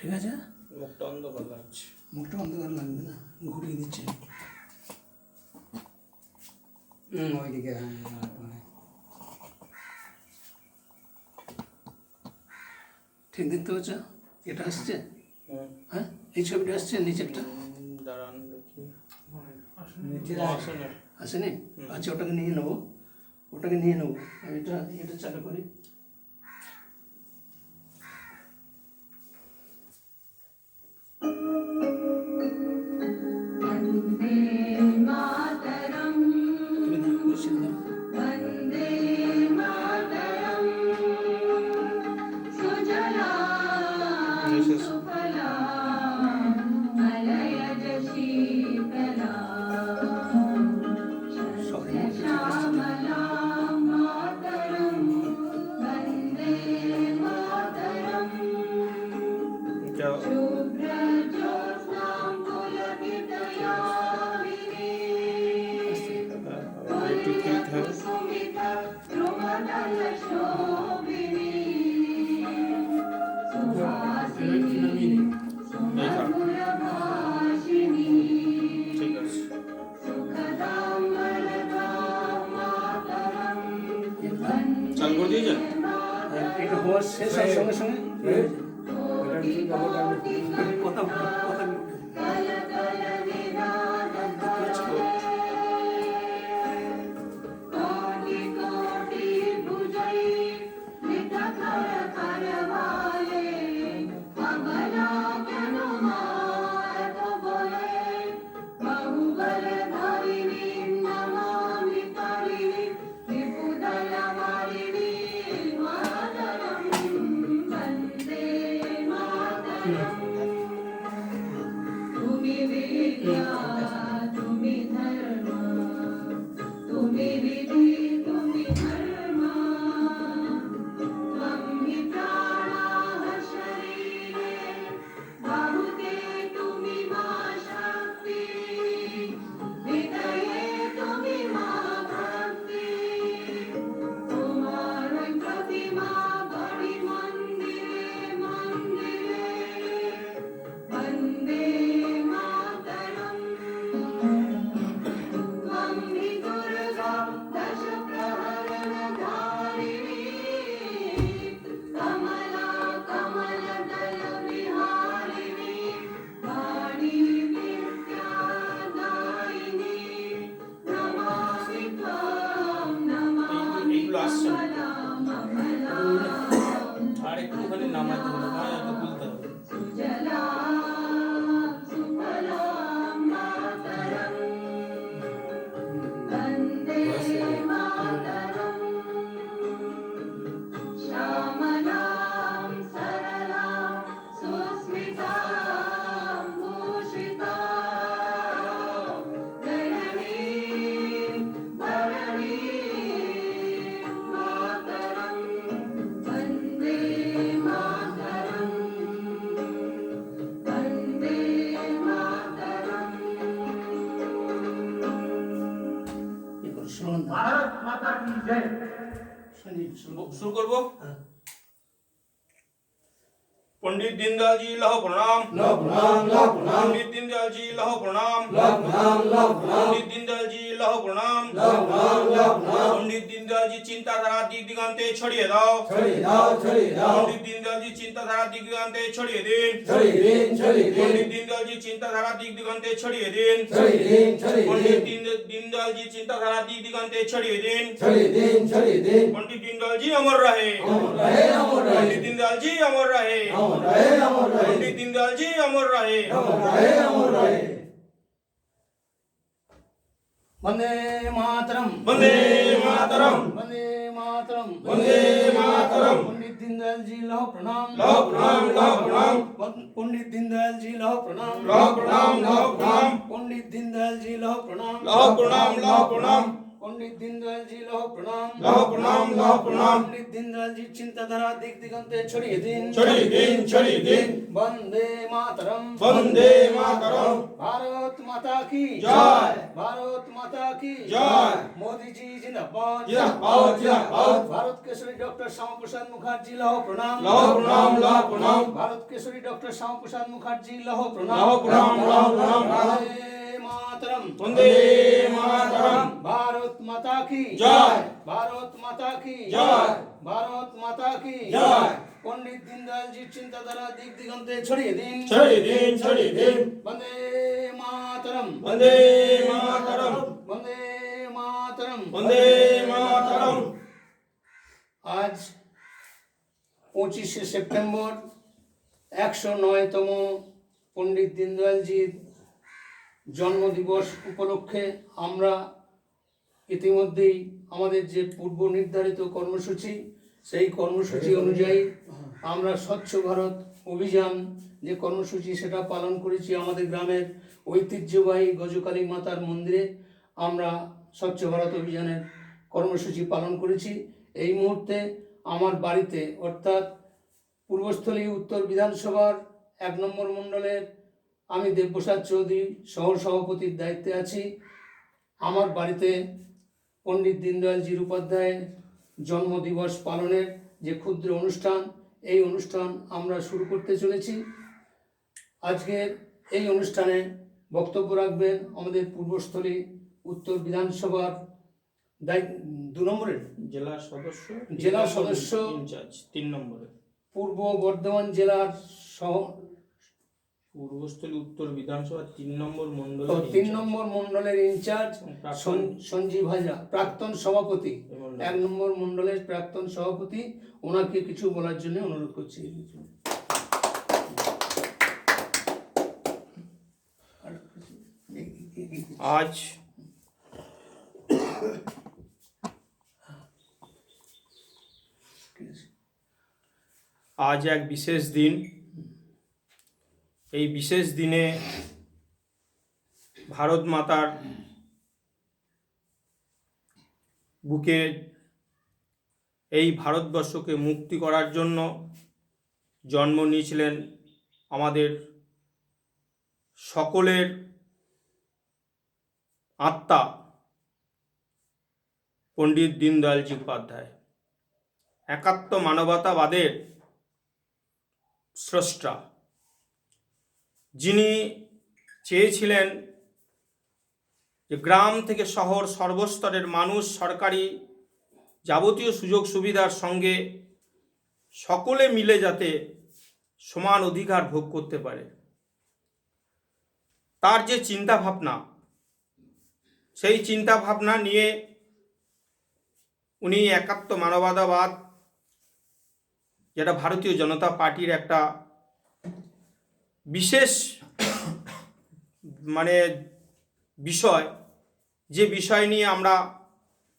ঠিক আছে? মুখটা অন্ধকার লাগছে। মুখটা অন্ধকার লাগবে না ঘুরিয়ে দিচ্ছে। ওইদিকে হ্যাঁ। ঠিক দেখতে পাচ্ছ? এটা আসছে? হ্যাঁ এই ছবিটা আসছে নিচেরটা? দাঁড়ান দেখি। আসেনি। আচ্ছা ওটাকে নিয়ে নেব। ওটাকে নিয়ে নেব। আমি এটা এটা চালু করি। শুরু করবো हाँ। पंडित दीनदयाल जी लहो प्रणाम लव प्रणाम लव प्रणाम पंडित दीनदयाल जी लहो प्रणाम लव प्रणाम लव प्रणाम पंडित दीनदयाल जी लहो प्रणाम लव प्रणाम लव प्रणाम पंडित दीनदयाल जी चिंताधारा दिग दिगंते ছড়িয়ে দাও ছড়িয়ে দাও ছড়িয়ে দাও पंडित दीनदयाल जी चिंताधारा दिग दिगंते ছড়িয়ে দিন ছড়িয়ে দিন ছড়িয়ে দিন पंडित दीनदयाल जी चिंताधारा दिग दिगंते ছড়িয়ে দিন ছড়িয়ে দিন ছড়িয়ে पंडित দিন दीन दीनदयाल जी चिंताधारा दिगंते छड़ी दिन। छड़ी दिन छड़ी दिन। पंडित दीनदयाल जी अमर रहे। अमर रहे अमर रहे। पंडित दीनदयाल जी अमर रहे। अमर रहे अमर रहे। पंडित दीनदयाल जी अमर रहे। अमर रहे अमर रहे। वंदे मातरम। वंदे मातरम। वंदे मातरम। वंदे मातरम। दीनदयाल जी लहो प्रणाम। लहो प्रणाम लहो प्रणाम। पंडित दीनदयाल जी लहो प्रणाम। लहो प्रणाम लहो प्रणाम। पंडित दीनदयाल जी लहो प्रणाम। लहो प्रणाम लहो प्रणाम। पंडित दीनदयाल जी लहो प्रणाम लहो प्रणाम। लो प्रणाम पंडित दीनदयाल जी चिंताधारा दिख दिगंते छोड़िए दिन छोड़िए दिन छोड़िए दिन वंदे मातरम। वंदे मातरम। भारत माता की जय। भारत माता की जय। मोदी जी जिंदाबाद। जिंदाबाद जिंदाबाद। भारत केसरी डॉक्टर श्याम प्रसाद मुखर्जी लहो प्रणाम। लहो प्रणाम लहो प्रणाम। भारत केसरी डॉक्टर श्याम प्रसाद मुखर्जी लो प्रणाम। लहो प्रणाम लहो प्रणाम। মাতরম। বন্দে মাতরম। ভারত মাতা কি জয়। ভারত মাতা কি জয়। ভারত মাতা কি জয়। পণ্ডিত দীনদয়ালজির চিন্তাধারা দিক দিগন্তে ছড়িয়ে দিন। ছড়িয়ে দিন ছড়িয়ে দিন। বন্দে মাতরম। বন্দে মাতরম। বন্দে মাতরম। বন্দে মাতরম। আজ পঁচিশে সেপ্টেম্বর একশো নয়তম পণ্ডিত দীনদয়ালজির জন্মদিবস উপলক্ষে আমরা ইতিমধ্যেই আমাদের যে পূর্ব নির্ধারিত কর্মসূচি, সেই কর্মসূচি অনুযায়ী আমরা স্বচ্ছ ভারত অভিযান যে কর্মসূচি সেটা পালন করেছি আমাদের গ্রামের ঐতিহ্যবাহী গজকালী মাতার মন্দিরে। আমরা স্বচ্ছ ভারত অভিযানের কর্মসূচি পালন করেছি। এই মুহূর্তে আমার বাড়িতে অর্থাৎ পূর্বস্থলী উত্তর বিধানসভার এক নম্বর মণ্ডলের আমি দেবপ্রসাদ চৌধুরী শহর সভাপতির দায়িত্বে আছি। আমার বাড়িতে পণ্ডিত দীনদয়ালজির উপাধ্যায়ের জন্মদিবস পালনের যে ক্ষুদ্র অনুষ্ঠান এই অনুষ্ঠান আমরা শুরু করতে চলেছি। আজকের এই অনুষ্ঠানে বক্তব্য রাখবেন আমাদের পূর্বস্থলী উত্তর বিধানসভার দু নম্বরের? জেলা সদস্য জেলা সদস্য। ইনচার্জ তিন নম্বরে পূর্ব বর্ধমান জেলার সহ পূর্বস্থলী উত্তর বিধানসভা তিন নম্বর মন্ডল তিন নম্বর মণ্ডলের ইনচার্জ সন- সঞ্জীব হাজরা প্রাক্তন সভাপতি। এক নম্বর মণ্ডলের প্রাক্তন সভাপতি ওনাকে কিছু বলার জন্য অনুরোধ করছি। আজ আজ এক বিশেষ দিন। এই বিশেষ দিনে ভারত মাতার বুকে এই ভারতবর্ষকে মুক্তি করার জন্য জন্ম নিয়েছিলেন আমাদের সকলের আত্মা পণ্ডিত দীনদয়ালজি উপাধ্যায়। একাত্ম মানবতাবাদের স্রষ্টা। যিনি চেয়েছিলেন যে গ্রাম থেকে শহর সর্বস্তরের মানুষ সরকারি যাবতীয় সুযোগ সুবিধার সঙ্গে সকলে মিলে যাতে সমান অধিকার ভোগ করতে পারে। তার যে চিন্তা ভাবনা সেই চিন্তা ভাবনা নিয়ে উনি একাত্ম মানবতাবাদ যেটা ভারতীয় জনতা পার্টির একটা বিশেষ মানে বিষয়, যে বিষয় নিয়ে আমরা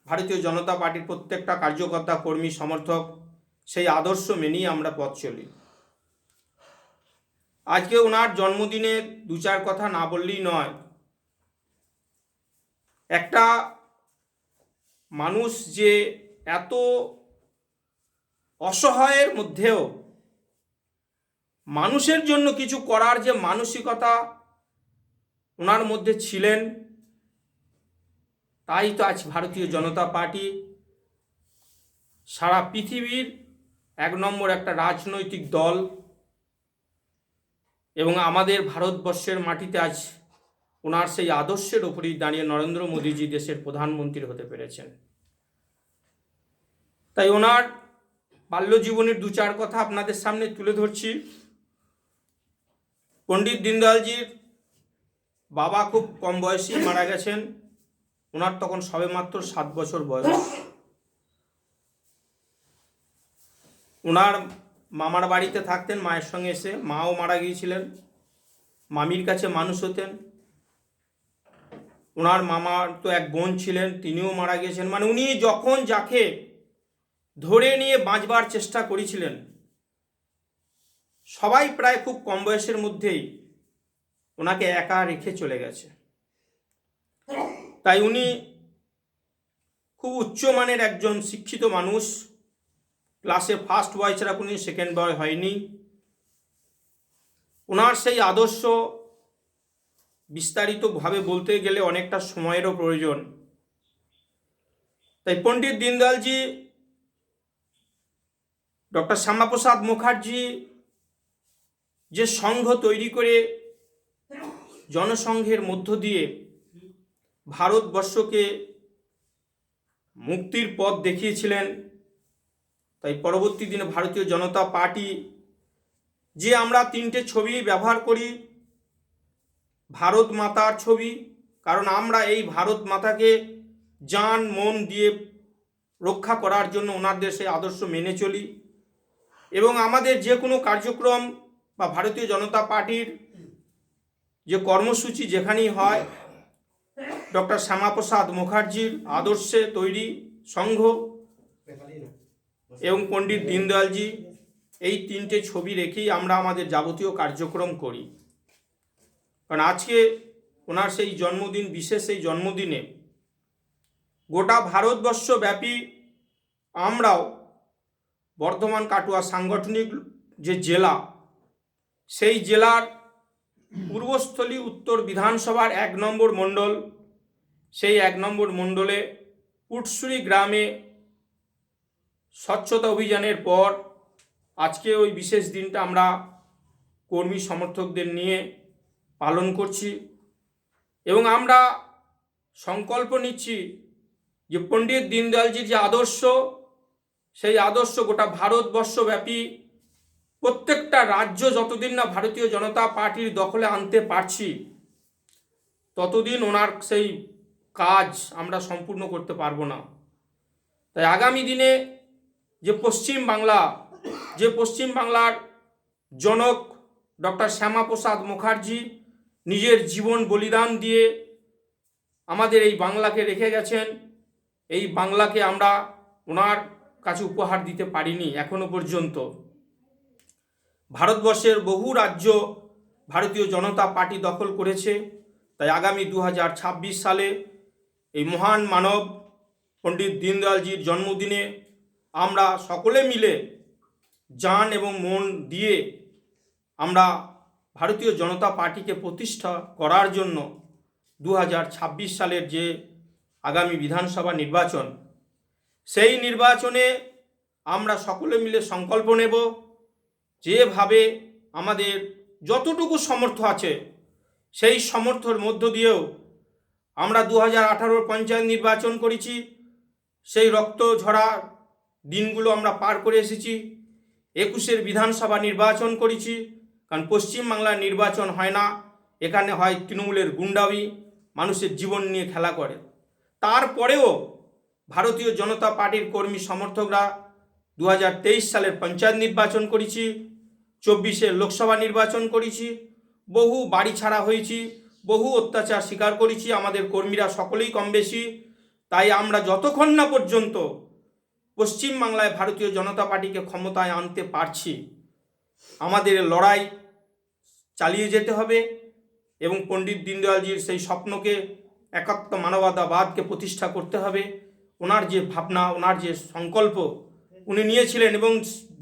ভারতীয় জনতা পার্টির প্রত্যেকটা কার্যকর্তা, কর্মী, সমর্থক সেই আদর্শ মেনেই আমরা পথ চলি। আজকে ওনার জন্মদিনে দু চার কথা না বললেই নয়, একটা মানুষ যে এত অসহায়ের মধ্যেও মানুষের জন্য কিছু করার যে মানসিকতা ওনার মধ্যে ছিলেন, তাই তো আজ ভারতীয় জনতা পার্টি সারা পৃথিবীর এক নম্বর একটা রাজনৈতিক দল এবং আমাদের ভারতবর্ষের মাটিতে আজ ওনার সেই আদর্শের ওপরেই দাঁড়িয়ে নরেন্দ্র মোদীজি দেশের প্রধানমন্ত্রী হতে পেরেছেন। তাই ওনার বাল্যজীবনের দু চার কথা আপনাদের সামনে তুলে ধরছি। পণ্ডিত দীনদয়ালজির বাবা খুব কম বয়সেই মারা গেছেন। ওনার তখন সবেমাত্র সাত বছর বয়স। ওনার মামার বাড়িতে থাকতেন, মায়ের সঙ্গে এসে মাও মারা গিয়েছিলেন, মামির কাছে মানুষ হতেন। ওনার মামার তো এক বোন ছিলেন, তিনিও মারা গিয়েছেন। মানে উনি যখন যাকে ধরে নিয়ে বাঁচবার চেষ্টা করেছিলেন সবাই প্রায় খুব কম বয়সের মধ্যেই ওনাকে একা রেখে চলে গেছে। তাই উনি খুব উচ্চমানের একজন শিক্ষিত মানুষ। ক্লাসে ফার্স্ট বয় ছাড়া কোনো সেকেন্ড বয় হয়নি। ওনার সেই আদর্শ বিস্তারিতভাবে বলতে গেলে অনেকটা সময়েরও প্রয়োজন। তাই পণ্ডিত দীনদয়ালজি, ডক্টর শ্যামাপ্রসাদ মুখার্জি যে সংঘ তৈরি করে জনসংঘের মধ্য দিয়ে ভারতবর্ষকে মুক্তির পথ দেখিয়েছিলেন, তাই পরবর্তী দিনে ভারতীয় জনতা পার্টি যে আমরা তিনটে ছবি ব্যবহার করি, ভারত মাতার ছবি, কারণ আমরা এই ভারত মাতাকে জান মন দিয়ে রক্ষা করার জন্য ওনাদের সেই আদর্শ মেনে চলি এবং আমাদের যে কোনো কার্যক্রম বা ভারতীয় জনতা পার্টির যে কর্মসূচি যেখানেই হয়, ডক্টর শ্যামাপ্রসাদ মুখার্জির আদর্শে তৈরি সংঘ এবং পণ্ডিত দীনদয়ালজি, এই তিনটে ছবি রেখেই আমরা আমাদের যাবতীয় কার্যক্রম করি। কারণ আজকে ওনার সেই জন্মদিন, বিশেষ সেই জন্মদিনে গোটা ভারতবর্ষ ব্যাপী আমরাও বর্ধমান কাটুয়া সাংগঠনিক যে জেলা সেই জেলার পূর্বস্থলী উত্তর বিধানসভার এক নম্বর মণ্ডল। সেই এক নম্বর মণ্ডলে উটসুরি গ্রামে স্বচ্ছতা অভিযানের পর আজকে ওই বিশেষ দিনটা আমরা কর্মী সমর্থকদের নিয়ে পালন করছি এবং আমরা সংকল্প নিচ্ছি যে পণ্ডিত দীনদয়ালজির যে আদর্শ, সেই আদর্শ গোটা ভারতবর্ষব্যাপী প্রত্যেকটা রাজ্য যতদিন না ভারতীয় জনতা পার্টির দখলে আনতে পারছি, ততদিন ওনার সেই কাজ আমরা সম্পূর্ণ করতে পারব না। তাই আগামী দিনে যে পশ্চিম বাংলা যে পশ্চিম বাংলার জনক ডক্টর শ্যামাপ্রসাদ মুখার্জি নিজের জীবন বলিদান দিয়ে আমাদের এই বাংলাকে রেখে গেছেন, এই বাংলাকে আমরা ওনার কাছে উপহার দিতে পারিনি এখনও পর্যন্ত। ভারতবর্ষের বহু রাজ্য ভারতীয় জনতা পার্টি দখল করেছে। তাই আগামী দু হাজার ছাব্বিশ সালে এই মহান মানব পণ্ডিত দীনদয়ালজির জন্মদিনে আমরা সকলে মিলে যান এবং মন দিয়ে আমরা ভারতীয় জনতা পার্টিকে প্রতিষ্ঠা করার জন্য দু হাজার ছাব্বিশ সালের যে আগামী বিধানসভা নির্বাচন, সেই নির্বাচনে আমরা সকলে মিলে সংকল্প নেব। যেভাবে আমাদের যতটুকু সমর্থ আছে, সেই সমর্থর মধ্য দিয়েও আমরা দু হাজার আঠারোর পঞ্চায়েত নির্বাচন করেছি। সেই রক্ত ঝরা দিনগুলো আমরা পার করে এসেছি। একুশের বিধানসভা নির্বাচন করেছি, কারণ পশ্চিমবাংলার নির্বাচন হয় না, এখানে হয় তৃণমূলের গুন্ডাবি মানুষের জীবন নিয়ে খেলা করে। তারপরেও ভারতীয় জনতা পার্টির কর্মী সমর্থকরা দু হাজার তেইশ সালের পঞ্চায়েত নির্বাচন করেছি। চব্বিশের লোকসভা নির্বাচন করেছি, বহু বাড়ি ছাড়া হয়েছি, বহু অত্যাচার স্বীকার করেছি, আমাদের কর্মীরা সকলেই কম বেশি। তাই আমরা যতক্ষণ না পর্যন্ত পশ্চিমবাংলায় ভারতীয় জনতা পার্টিকে ক্ষমতায় আনতে পারছি, আমাদের লড়াই চালিয়ে যেতে হবে এবং পণ্ডিত দীনদয়ালজির সেই স্বপ্নকে, একাত্ম মানবতাবাদকে প্রতিষ্ঠা করতে হবে। ওনার যে ভাবনা, ওনার যে সংকল্প, উনি নিয়েছিলেন এবং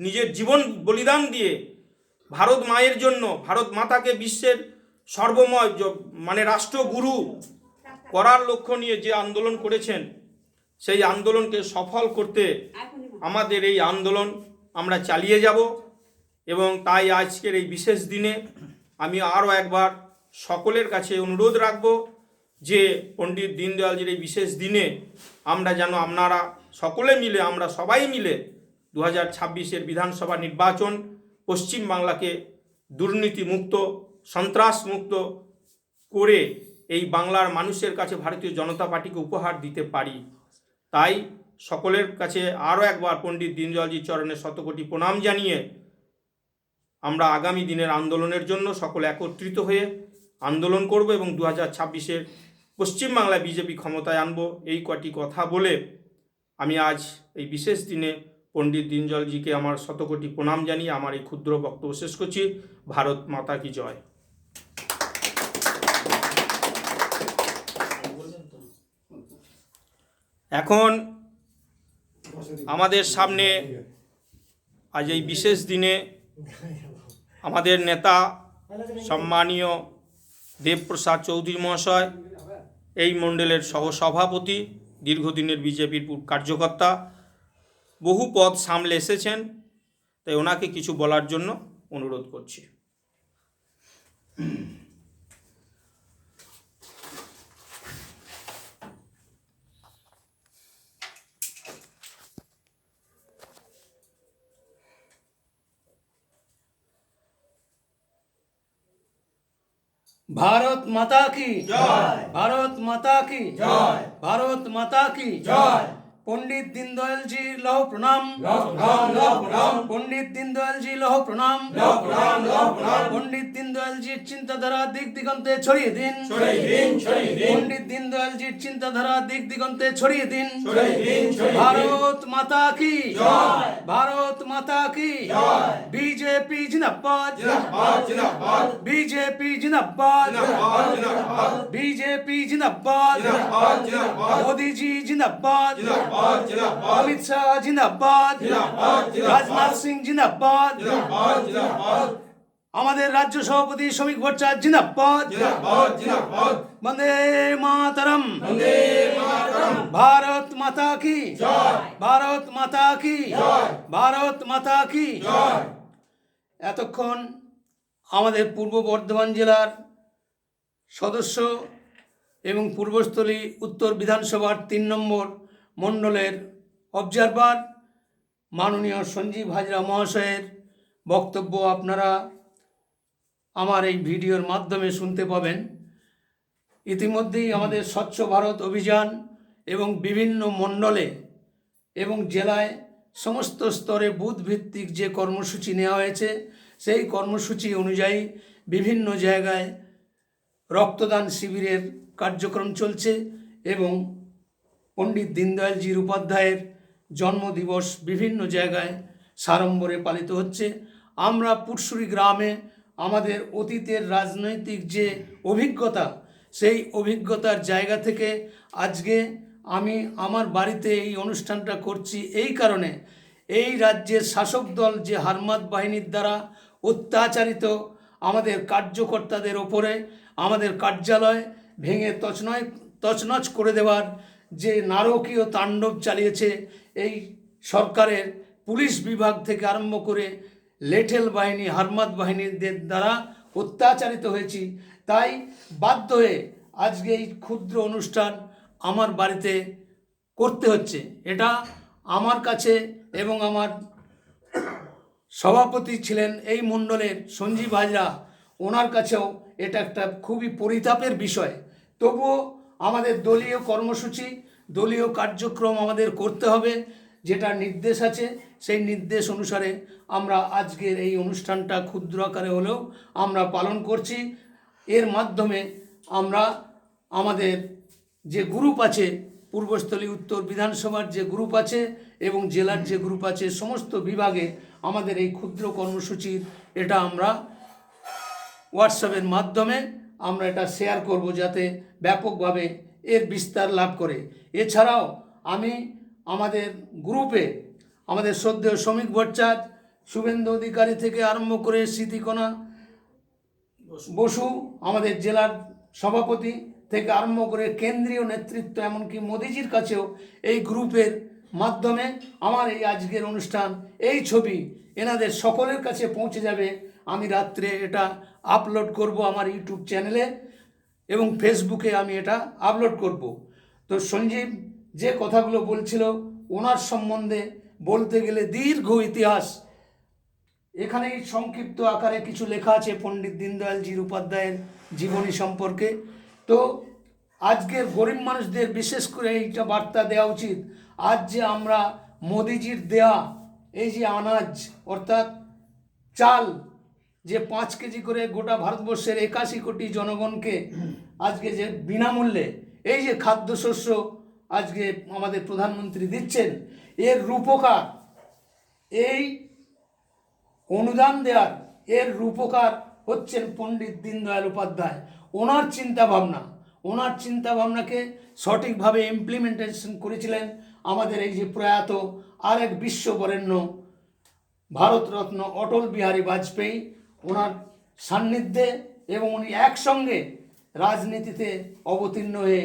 নিজের জীবন বলিদান দিয়ে ভারত মায়ের জন্য, ভারত মাতাকে বিশ্বের সর্বময় মানে রাষ্ট্রগুরু করার লক্ষ্য নিয়ে যে আন্দোলন করেছেন, সেই আন্দোলনকে সফল করতে আমাদের এই আন্দোলন আমরা চালিয়ে যাব এবং তাই আজকের এই বিশেষ দিনে আমি আরও একবার সকলের কাছে অনুরোধ রাখব যে পণ্ডিত দীনদয়ালজির এই বিশেষ দিনে আমরা যেন আপনারা সকলে মিলে, আমরা সবাই মিলে দু হাজার বিধানসভা নির্বাচন পশ্চিমবাংলাকে দুর্নীতিমুক্ত, সন্ত্রাসমুক্ত করে এই বাংলার মানুষের কাছে ভারতীয় জনতা পার্টিকে উপহার দিতে পারি। তাই সকলের কাছে আরও একবার পণ্ডিত দীনদয়ালজির চরণে শতকোটি প্রণাম জানিয়ে আমরা আগামী দিনের আন্দোলনের জন্য সকলে একত্রিত হয়ে আন্দোলন করব এবং দু হাজার ছাব্বিশের পশ্চিমবাংলায় বিজেপি ক্ষমতায় আনব। এই কটি কথা বলে আমি আজ এই বিশেষ দিনে পণ্ডিত দীনদয়ালজিকে আমার শতকোটি প্রণাম জানিয়ে আমার এই ক্ষুদ্র বক্তব্য শেষ করছি। ভারত মাতা কি জয়? এখন আমাদের সামনে আজ এই বিশেষ দিনে আমাদের নেতা সম্মানীয় দেবপ্রসাদ চৌধুরী মহাশয়, এই মণ্ডলের সহসভাপতি, দীর্ঘদিনের বিজেপির কার্যকর্তা বহু পদ সামলে এসেছেন তাই ওনাকে কিছু বলার জন্য অনুরোধ করছি ভারত মাতা কি জয়। ভারত মাতা কি জয়। ভারত মাতা কি জয়। পণ্ডিত দীনদয়ালজি লহ প্রণাম। পণ্ডিত দীনদয়ালজি লহ প্রণাম। পণ্ডিত দীনদয়ালজির চিন্তাধারা দিক দিগন্তে ছড়িয়ে দিন। পণ্ডিত দীনদয়ালজির চিন্তাধারা দিক দিগন্তে ছড়িয়ে দিন। ভারত মাতা কি ভারত মাতা কি বিজেপি জিন্দাবাদ। বিজেপি জিন্দাবাদ। বিজেপি জিন্দাবাদ। মোদিজি জিন্দাবাদ জিন্দাবাদ। রাজনাথ সিং জিন্দাবাদ জিন্দাবাদ, জিন্দাবাদ। আমাদের রাজ্য সভাপতি শ্রমিক ভট্টাচার্য জিন্দাবাদ। বন্দে মাতরম। ভারত মাতা কি। ভারত মাতা কি। ভারত মাতা কি এতক্ষণ আমাদের পূর্ব বর্ধমান জেলার সদস্য এবং পূর্বস্থলী উত্তর বিধানসভার তিন নম্বর মণ্ডলের অবজারভার মাননীয় সঞ্জীব হাজরা মহাশয়ের বক্তব্য আপনারা আমার এই ভিডিওর মাধ্যমে শুনতে পাবেন। ইতিমধ্যেই আমাদের স্বচ্ছ ভারত অভিযান এবং বিভিন্ন মণ্ডলে এবং জেলায় সমস্ত স্তরে বুথ ভিত্তিক যে কর্মসূচি নেওয়া হয়েছে, সেই কর্মসূচি অনুযায়ী বিভিন্ন জায়গায় রক্তদান শিবিরের কার্যক্রম চলছে এবং পণ্ডিত দীনদয়ালজির উপাধ্যায়ের জন্মদিবস বিভিন্ন জায়গায় সাড়ম্বরে পালিত হচ্ছে। আমরা পুরসুরি গ্রামে আমাদের অতীতের রাজনৈতিক যে অভিজ্ঞতা, সেই অভিজ্ঞতার জায়গা থেকে আজকে আমি আমার বাড়িতে এই অনুষ্ঠানটা করছি এই কারণে। এই রাজ্যের শাসক দল যে হারমাত বাহিনীর দ্বারা অত্যাচারিত আমাদের কার্যকর্তাদের ওপরে, আমাদের কার্যালয় ভেঙে তছনয়, তছনছ করে দেওয়ার যে নারকীয় তাণ্ডব চালিয়েছে, এই সরকারের পুলিশ বিভাগ থেকে আরম্ভ করে লেঠেল বাহিনী হারমাত বাহিনীদের দ্বারা অত্যাচারিত হয়েছি। তাই বাধ্য হয়ে আজকে এই ক্ষুদ্র অনুষ্ঠান আমার বাড়িতে করতে হচ্ছে। এটা আমার কাছে এবং আমার সভাপতি ছিলেন এই মণ্ডলের সঞ্জীব হাজরা, ওনার কাছেও এটা একটা খুবই পরিতাপের বিষয়। তবুও আমাদের দলীয় কর্মসূচি, দলীয় কার্যক্রম আমাদের করতে হবে, যেটা নির্দেশ আছে, সেই নির্দেশ অনুসারে আমরা আজকের এই অনুষ্ঠানটা ক্ষুদ্র আকারে হলেও আমরা পালন করছি। এর মাধ্যমে আমরা আমাদের যে গ্রুপ আছে, পূর্বস্থলী, উত্তর বিধানসভার যে গ্রুপ আছে এবং জেলার যে গ্রুপ আছে, সমস্ত বিভাগে আমাদের এই ক্ষুদ্র কর্মসূচির এটা আমরা হোয়াটসঅ্যাপের মাধ্যমে আমরা এটা শেয়ার করব যাতে ব্যাপকভাবে এর বিস্তার লাভ করে। এছাড়াও আমি আমাদের গ্রুপে আমাদের শ্রদ্ধেয় শ্রমিক ভট্টাচার্য, শুভেন্দু অধিকারী থেকে আরম্ভ করে স্মৃতিকণা বসু, আমাদের জেলার সভাপতি থেকে আরম্ভ করে কেন্দ্রীয় নেতৃত্ব, এমনকি মোদিজির কাছেও এই গ্রুপের মাধ্যমে আমার এই আজকের অনুষ্ঠান, এই ছবি এনাদের সকলের কাছে পৌঁছে যাবে। আমি রাত্রে এটা আপলোড করব আমার ইউটিউব চ্যানেলে এবং ফেসবুকে আমি এটা আপলোড করব। তো সঞ্জীব যে কথাগুলো বলছিল, ওনার সম্বন্ধে বলতে গেলে দীর্ঘ ইতিহাস। এখানেই সংক্ষিপ্ত আকারে কিছু লেখা আছে পণ্ডিত দীনদয়ালজির উপাধ্যায়ের জীবনী সম্পর্কে। তো আজকের গরিব মানুষদের বিশেষ করে এইটা বার্তা দেওয়া উচিত, আজ যে আমরা মোদিজির দেয়া, এই যে আনাজ, অর্থাৎ চাল যে পাঁচ কেজি করে গোটা ভারতবর্ষের একাশি কোটি জনগণকে আজকে যে বিনামূল্যে এই যে খাদ্যশস্য আজকে আমাদের প্রধানমন্ত্রী দিচ্ছেন, এর রূপকার, এই অনুদান দেওয়ার এর রূপকার হচ্ছেন পণ্ডিত দীনদয়াল উপাধ্যায়। ওনার চিন্তা ভাবনা ওনার চিন্তা ভাবনাকে সঠিকভাবে ইমপ্লিমেন্টেশন করেছিলেন আমাদের এই যে প্রয়াত আরেক বিশ্ববরেণ্য ভারতরত্ন অটল বিহারী বাজপেয়ী। ওনার সান্নিধ্যে এবং উনি একসঙ্গে রাজনীতিতে অবতীর্ণ হয়ে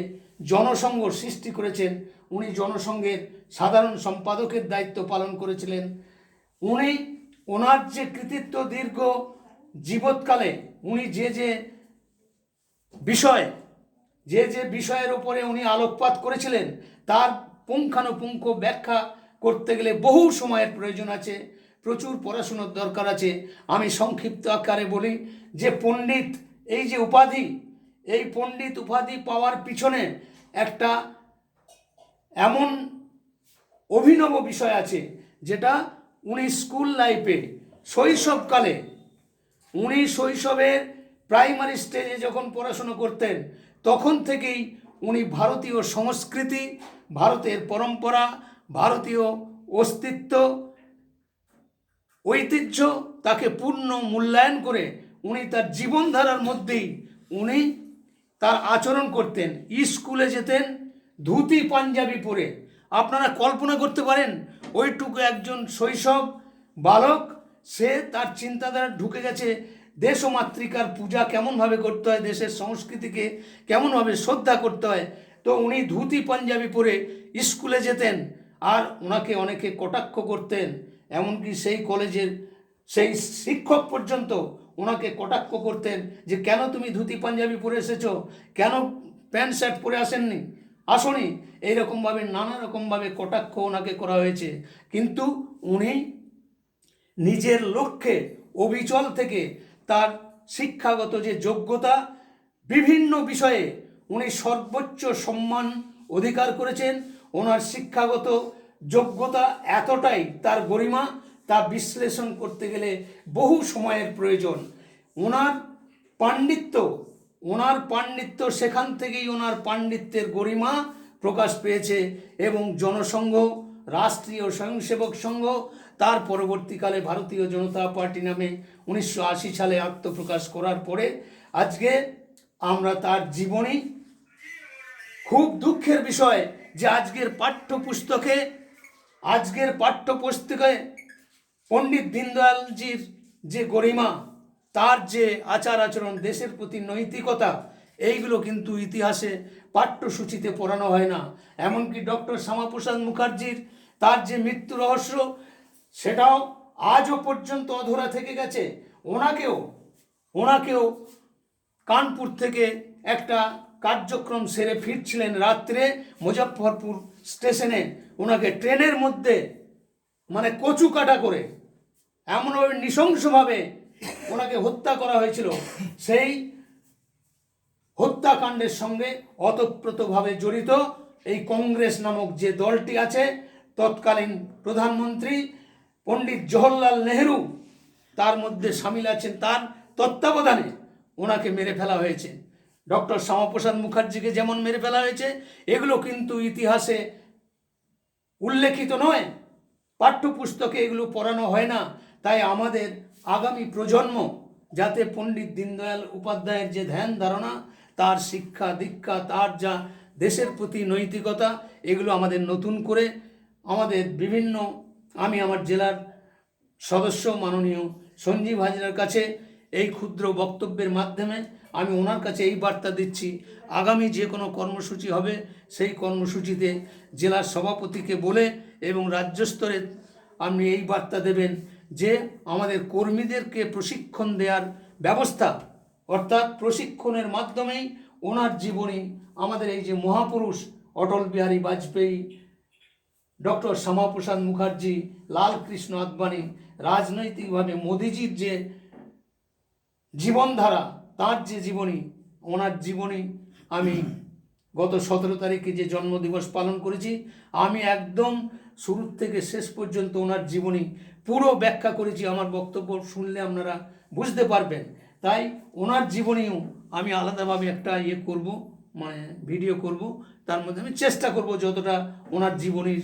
জনসংঘ সৃষ্টি করেছেন। উনি জনসংঘের সাধারণ সম্পাদকের দায়িত্ব পালন করেছিলেন। উনি ওনার যে কৃতিত্ব দীর্ঘ জীবৎকালে, উনি যে যে বিষয়, যে যে বিষয়ের উপরে উনি আলোকপাত করেছিলেন, তার পুঙ্খানুপুঙ্খ ব্যাখ্যা করতে গেলে বহু সময়ের প্রয়োজন আছে। প্রচুর পড়াশুনোর দরকার আছে। আমি সংক্ষিপ্ত আকারে বলি যে পণ্ডিত, এই যে উপাধি, এই পণ্ডিত উপাধি পাওয়ার পিছনে একটা এমন অভিনব বিষয় আছে, যেটা উনি স্কুল লাইফে, শৈশবকালে, উনি শৈশবের প্রাইমারি স্টেজে যখন পড়াশুনো করতেন, তখন থেকেই উনি ভারতীয় সংস্কৃতি, ভারতের পরম্পরা, ভারতীয় অস্তিত্ব ঐতিহ্য তাকে পূর্ণ মূল্যায়ন করে উনি তার জীবনধারার মধ্যেই উনি তার আচরণ করতেন। স্কুলে যেতেন, ধুতি, পাঞ্জাবি পরে। আপনারা কল্পনা করতে পারেন, ওইটুকু একজন শৈশব বালক, সে তার চিন্তাধারা ঢুকে গেছে দেশ মাতৃকার পূজা কেমনভাবে করতে হয়, দেশের সংস্কৃতিকে কেমনভাবে শ্রদ্ধা করতে হয়। তো উনি ধুতি, পাঞ্জাবি পরে স্কুলে যেতেন আর ওনাকে অনেকে কটাক্ষ করতেন। এমনকি সেই কলেজের সেই শিক্ষক পর্যন্ত ওনাকে কটাক্ষ করতেন যে, কেন তুমি ধুতি পাঞ্জাবি পরে এসেছ? কেন প্যান্ট শার্ট পরে আসেননি? আসনি এইরকমভাবে নানা রকমভাবে কটাক্ষ ওনাকে করা হয়েছে। কিন্তু উনি নিজের লক্ষ্যে অবিচল থেকে তার শিক্ষাগত যে যোগ্যতা, বিভিন্ন বিষয়ে উনি সর্বোচ্চ সম্মান অধিকার করেছেন। ওনার শিক্ষাগত যোগ্যতা এতটাই, তার গরিমা, তা বিশ্লেষণ করতে গেলে বহু সময়ের প্রয়োজন। ওনার পাণ্ডিত্য ওনার পাণ্ডিত্য, সেখান থেকেই ওনার পাণ্ডিত্যের গরিমা প্রকাশ পেয়েছে এবং জনসংঘ, রাষ্ট্রীয় স্বয়ংসেবক সংঘ, তার পরবর্তীকালে ভারতীয় জনতা পার্টি নামে উনিশশো আশি সালে আত্মপ্রকাশ করার পরে আজকে আমরা তার জীবনী, খুব দুঃখের বিষয় যে আজকের পাঠ্যপুস্তকে আজকের পাঠ্যপুস্তকে পণ্ডিত দীনদয়ালজির যে গরিমা, তার যে আচার আচরণ, দেশের প্রতি নৈতিকতা, এইগুলো কিন্তু ইতিহাসে পাঠ্যসূচিতে পড়ানো হয় না। এমনকি ডক্টর শ্যামাপ্রসাদ মুখার্জির তার যে মৃত্যু রহস্য, সেটাও আজও পর্যন্ত অধরা থেকে গেছে। ওনাকেও ওনাকেও কানপুর থেকে একটা কার্যক্রম সেরে ফিরছিলেন রাত্রে মুজফ্ফরপুর স্টেশনে। ওনাকে ট্রেনের মধ্যে মানে কচু কাটা করে, এমনভাবে নৃশংসভাবে ওনাকে হত্যা করা হয়েছিল। সেই হত্যাকাণ্ডের সঙ্গে অতপ্রতভাবে জড়িত এই কংগ্রেস নামক যে দলটি আছে, তৎকালীন প্রধানমন্ত্রী পণ্ডিত জওহরলাল নেহেরু, তার মধ্যে সামিল আছেন তার তত্ত্বাবধানে ওনাকে মেরে ফেলা হয়েছে। ডক্টর শ্যামাপ্রসাদ মুখার্জিকে যেমন মেরে ফেলা হয়েছে, এগুলো কিন্তু ইতিহাসে উল্লেখিত নয়। পাঠ্যপুস্তকে এগুলো পড়ানো হয় না। তাই আমাদের আগামী প্রজন্ম যাতে পণ্ডিত দীনদয়াল উপাধ্যায়ের যে ধ্যান ধারণা, তার শিক্ষা, দীক্ষা, তার যা দেশের প্রতি নৈতিকতা, এগুলো আমাদের নতুন করে আমাদের বিভিন্ন, আমি আমার জেলার সদস্য মাননীয় সঞ্জীব হাজরার কাছে এই ক্ষুদ্র বক্তব্যের মাধ্যমে আমি ওনার কাছে এই বার্তা দিচ্ছি, আগামী যে কোনো কর্মসূচি হবে, সেই কর্মসূচিতে জেলার সভাপতিকে বলে এবং রাজ্য স্তরে আপনি এই বার্তা দেবেন যে আমাদের কর্মীদেরকে প্রশিক্ষণ দেওয়ার ব্যবস্থা, অর্থাৎ প্রশিক্ষণের মাধ্যমেই ওনার জীবনী আমাদের এই যে মহাপুরুষ অটল বিহারী বাজপেয়ী, ডক্টর শ্যামাপ্রসাদ মুখার্জি, লালকৃষ্ণ আদবানি, রাজনৈতিকভাবে মোদিজির যে জীবনধারা তার যে জীবনী, ওনার জীবনী আমি গত সতেরো তারিখে যে জন্মদিবস পালন করেছি, আমি একদম শুরুর থেকে শেষ পর্যন্ত ওনার জীবনী পুরো ব্যাখ্যা করেছি, আমার বক্তব্য শুনলে আপনারা বুঝতে পারবেন। তাই ওনার জীবনীও আমি আলাদাভাবে একটা ইয়ে করব মানে ভিডিও করব, তার মধ্যে আমি চেষ্টা করব যতটা ওনার জীবনী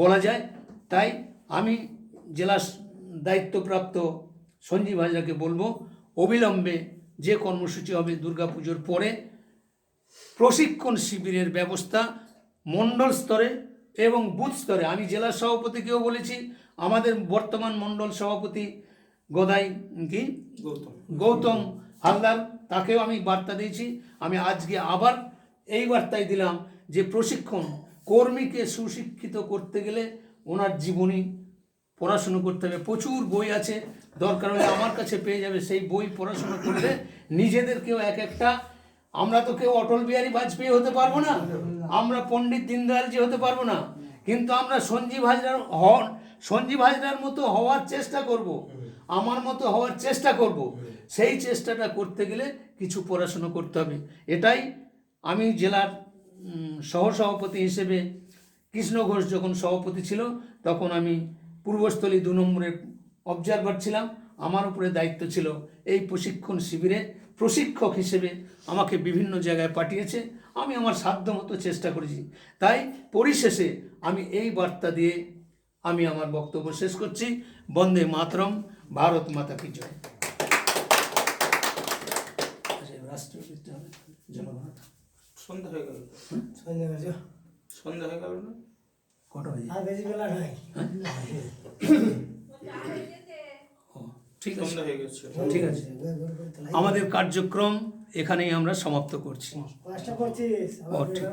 বলা যায়। তাই আমি জেলা দায়িত্বপ্রাপ্ত সঞ্জীব হাজরাকে বলব, অবিলম্বে যে কর্মসূচি হবে দুর্গাপুজোর পরে প্রশিক্ষণ শিবিরের ব্যবস্থা মণ্ডল স্তরে এবং বুথ স্তরে। আমি জেলা সভাপতিকেও বলেছি আমাদের বর্তমান মণ্ডল সভাপতি গোদাই কি? গৌতম। গৌতম হালদার তাকেও আমি বার্তা দিয়েছি। আমি আজকে আবার এই বার্তাই দিলাম যে প্রশিক্ষণ কর্মীকে সুশিক্ষিত করতে গেলে ওনার জীবনী পড়াশুনো করতে হবে। প্রচুর বই আছে দরকার হলে আমার কাছে পেয়ে যাবে সেই বই পড়াশোনা করলে নিজেদের কেউ এক একটা, আমরা তো কেউ অটল বিহারী বাজপেয়ী হতে পারব না, আমরা পণ্ডিত দীনদয়ালজি হতে পারব না, কিন্তু আমরা সঞ্জীব হাজরার হন সঞ্জীব হাজরার মতো হওয়ার চেষ্টা করব। আমার মতো হওয়ার চেষ্টা করব। সেই চেষ্টাটা করতে গেলে কিছু পড়াশুনো করতে হবে এটাই আমি জেলার সহসভাপতি হিসেবে কৃষ্ণ ঘোষ যখন সভাপতি ছিল, তখন আমি পূর্বস্থলী দু নম্বরের অবজারভার ছিলাম আমার উপরে দায়িত্ব ছিল এই প্রশিক্ষণ শিবিরে প্রশিক্ষক হিসেবে আমাকে বিভিন্ন জায়গায় পাঠিয়েছে আমি আমার সাধ্য মতো চেষ্টা করেছি। তাই পরিশেষে আমি এই বার্তা দিয়ে আমি আমার বক্তব্য শেষ করছি। বন্দে মাতরম ভারত মাতা কি জয়। আচ্ছা। জনগণনা। সন্ধ্যা হয়ে গেল। সন্ধ্যা হয়ে গেল। না? কটা বাজে? আর বেশি বেলা নাই ঠিক আছে। ঠিক আছে। আমাদের কার্যক্রম এখানেই আমরা সমাপ্ত করছি। ও, ঠিক।